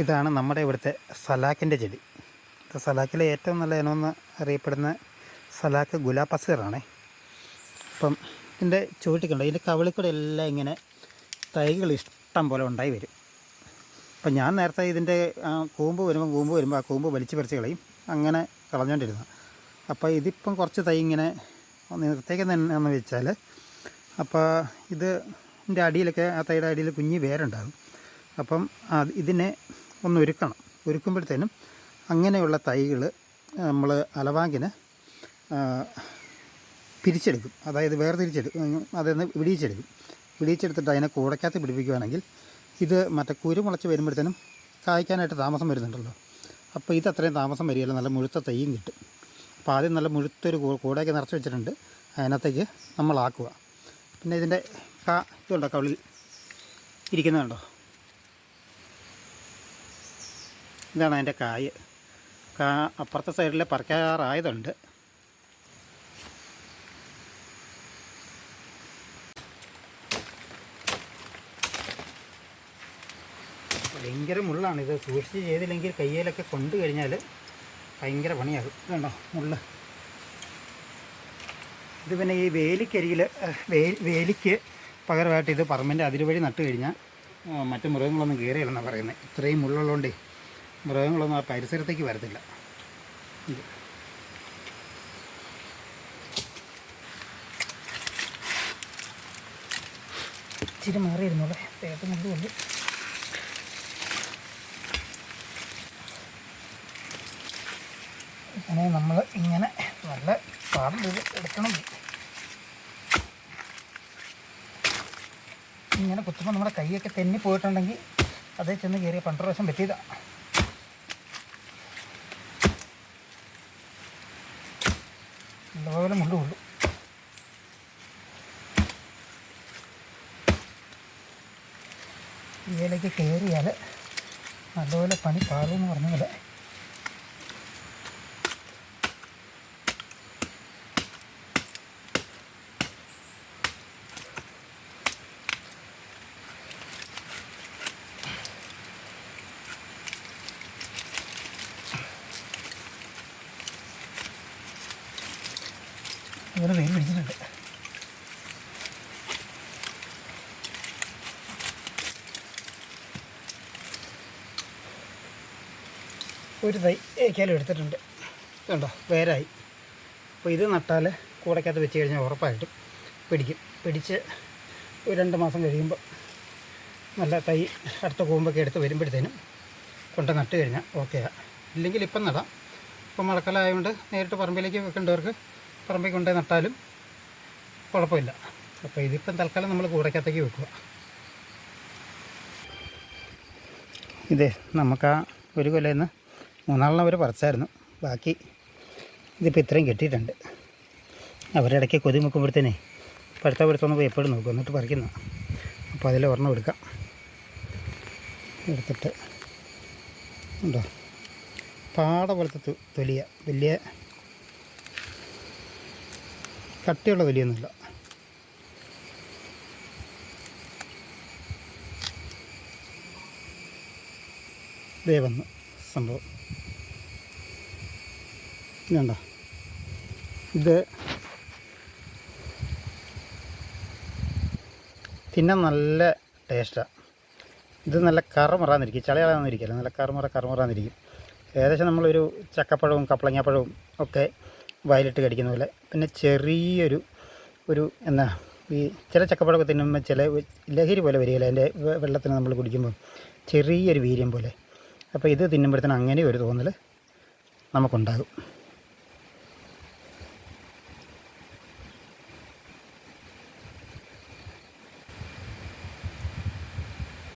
ഇതാണ് നമ്മുടെ ഇവിടുത്തെ സലാക്കിന്റെ ചെടി. സലാക്കിലെ ഏറ്റവും നല്ല ഇനമെന്ന് അറിയപ്പെടുന്ന സലാക്ക് ഗുലാപ്പസീറാണേ അപ്പം ഇതിന്റെ ചുവട്ടിക്കുണ്ട് ഇതിന്റെ കവിളിക്കൂടെ എല്ലാം ഇങ്ങനെ തൈകൾ ഇഷ്ടം പോലെ ഉണ്ടായി വരും. അപ്പം ഞാൻ നേരത്തെ ഇതിന്റെ കൂമ്പ് വരുമ്പോൾ കൂമ്പ് വരുമ്പോൾ ആ കൂമ്പ് വലിച്ചു പറിച്ച് കളയും. അങ്ങനെ കളഞ്ഞുകൊണ്ടിരുന്നു അപ്പോൾ ഇതിപ്പം കുറച്ച് തൈ ഇങ്ങനെ നിർത്തേക്കുന്ന എന്ന് വെച്ചാൽ അപ്പോൾ ഇത് ഇതിന്റെ അടിയിലൊക്കെ ആ തൈയുടെ അടിയിൽ കുഞ്ഞ് വേരുണ്ടാകും. അപ്പം ഇതിനെ ഒന്ന് ഒരുക്കണം ഒരുക്കുമ്പോഴത്തേനും അങ്ങനെയുള്ള തൈകൾ നമ്മൾ അലവാങ്കിന് പിരിച്ചെടുക്കും. അതായത് വേർതിരിച്ചെടുക്കും അതൊന്ന് വിടിയിച്ചെടുക്കും. വിടിയിച്ചെടുത്തിട്ട് അതിനെ കൂടക്കകത്ത് പിടിപ്പിക്കുകയാണെങ്കിൽ ഇത് മറ്റേ കുരു മുളച്ച് വരുമ്പോഴത്തേനും കായ്ക്കാനായിട്ട് താമസം വരുന്നുണ്ടല്ലോ. അപ്പോൾ ഇത് അത്രയും താമസം വരികയില്ല. നല്ല മുഴുത്ത തൈയും കിട്ടും. അപ്പോൾ ആദ്യം നല്ല മുഴുത്തൊരു കൂടയൊക്കെ നിറച്ച് വെച്ചിട്ടുണ്ട്. അതിനകത്തേക്ക് നമ്മളാക്കുക. പിന്നെ ഇതിന്റെ കാ ഇതുണ്ടോ കവിളിൽ ഇരിക്കുന്നുണ്ടോ? ഇതാണ് അതിന്റെ കായ്. കാ അപ്പുറത്തെ സൈഡിൽ പറിക്കാറായതുണ്ട്. ഭയങ്കര മുള്ളാണ്. ഇത് സൂക്ഷിച്ച് ചെയ്തില്ലെങ്കിൽ കയ്യിലൊക്കെ കൊണ്ടു കഴിഞ്ഞാൽ ഭയങ്കര പണിയാകും. ഇതുണ്ടോ മുള്ള്? ഇത് പിന്നെ ഈ വേലിക്കരിയിൽ വേലിക്ക് പകരമായിട്ട് ഇത് പറമ്പിന്റെ അതിരുവഴി നട്ട് കഴിഞ്ഞാൽ ആ, മറ്റു മൃഗങ്ങളൊന്നും കയറിയില്ലെന്നാണ് പറയുന്നത് ഇത്രയും മുള്ളുള്ളതുകൊണ്ടേ മൃഗങ്ങളൊന്നും ആ പരിസരത്തേക്ക് വരത്തില്ല. ഇത്. ഇച്ചിരി മാറിയിരുന്നോളെ. പേപ്പർ മുള്ളുണ്ട് അങ്ങനെ നമ്മൾ ഇങ്ങനെ നല്ല പാടും ഇത് എടുക്കണം. ഇങ്ങനെ കുത്തുമ്പോൾ നമ്മുടെ കൈയൊക്കെ തെന്നി പോയിട്ടുണ്ടെങ്കിൽ അതേ ചെന്ന് കയറിയ പണ്ട് പ്രാവശ്യം പറ്റിയതാണ് നല്ലപോലെ മുള്ളു കൊള്ളു. ഇതിലേക്ക് കയറിയാൽ നല്ലപോലെ പണി പാടുമെന്ന് പറഞ്ഞ ഇവിടെ വെയിൽ പിടിച്ചിട്ടുണ്ട് ഒരു തൈ ഏക്കാലും എടുത്തിട്ടുണ്ട്. കണ്ടോ വേരായി. അപ്പോൾ ഇത് നട്ടാൽ കൂടക്കകത്ത് വെച്ച് കഴിഞ്ഞാൽ ഉറപ്പായിട്ടും പിടിക്കും. പിടിച്ച് ഒരു രണ്ട് മാസം കഴിയുമ്പോൾ നല്ല തൈ അടുത്ത കൂമ്പൊക്കെ എടുത്ത് വരുമ്പോഴത്തേനും കൊണ്ട് നട്ട് കഴിഞ്ഞാൽ ഓക്കെയാണ് ഇല്ലെങ്കിൽ ഇപ്പം നടാം. ഇപ്പം മഴക്കാലമായതുകൊണ്ട് നേരിട്ട് പറമ്പിലേക്ക് വെക്കേണ്ടവർക്ക് പറമ്പിൽ കൊണ്ടേ നട്ടാലും കുഴപ്പമില്ല. അപ്പോൾ ഇതിപ്പം തൽക്കാലം നമ്മൾ കൂടക്കകത്തേക്ക് വെക്കുക. ഇതേ നമുക്ക് ആ ഒരു കൊല്ലയിൽ നിന്ന് മൂന്നാളിനെ അവർ പറിച്ചായിരുന്നു. ബാക്കി ഇതിപ്പോൾ ഇത്രയും കെട്ടിയിട്ടുണ്ട്. അവരിടയ്ക്ക് കൊതി മുക്കുമ്പോഴത്തേനെ പഴുത്ത പഴുത്തൊന്ന് എപ്പോഴും നോക്കും. എന്നിട്ട് പറിക്കുന്നു. അപ്പോൾ അതിൽ ഒരെണ്ണം എടുക്കാം. എടുത്തിട്ട് ഉണ്ടോ? പാട പോലത്തെ തൊലിയ. വലിയ കട്ടിയുള്ള വലിയൊന്നുമില്ല. ഇതേ വന്നു സംഭവം. വേണ്ട ഇത് തിന്നാൻ നല്ല ടേസ്റ്റാണ് ഇത് നല്ല കറമുറാന്നിരിക്കും. ചളിയാളാന്നിരിക്കില്ല നല്ല കറുമുറ കറുമുറാന്നിരിക്കും. ഏകദേശം നമ്മളൊരു ചക്കപ്പഴവും കപ്പളങ്ങാപ്പഴവും ഒക്കെ വയലിട്ട് കടിക്കുന്ന പോലെ. പിന്നെ ചെറിയൊരു ഒരു എന്നാ ഈ ചില ചക്കപ്പഴമൊക്കെ തിന്നുമ്പോൾ ചില ലഹരി പോലെ വരികയില്ല? അതിന്റെ വെള്ളത്തിന് നമ്മൾ കുടിക്കുമ്പോൾ ചെറിയൊരു വീര്യം പോലെ. അപ്പോൾ ഇത് തിന്നുമ്പോഴത്തേനും അങ്ങനെ ഒരു തോന്നൽ നമുക്കുണ്ടാകും.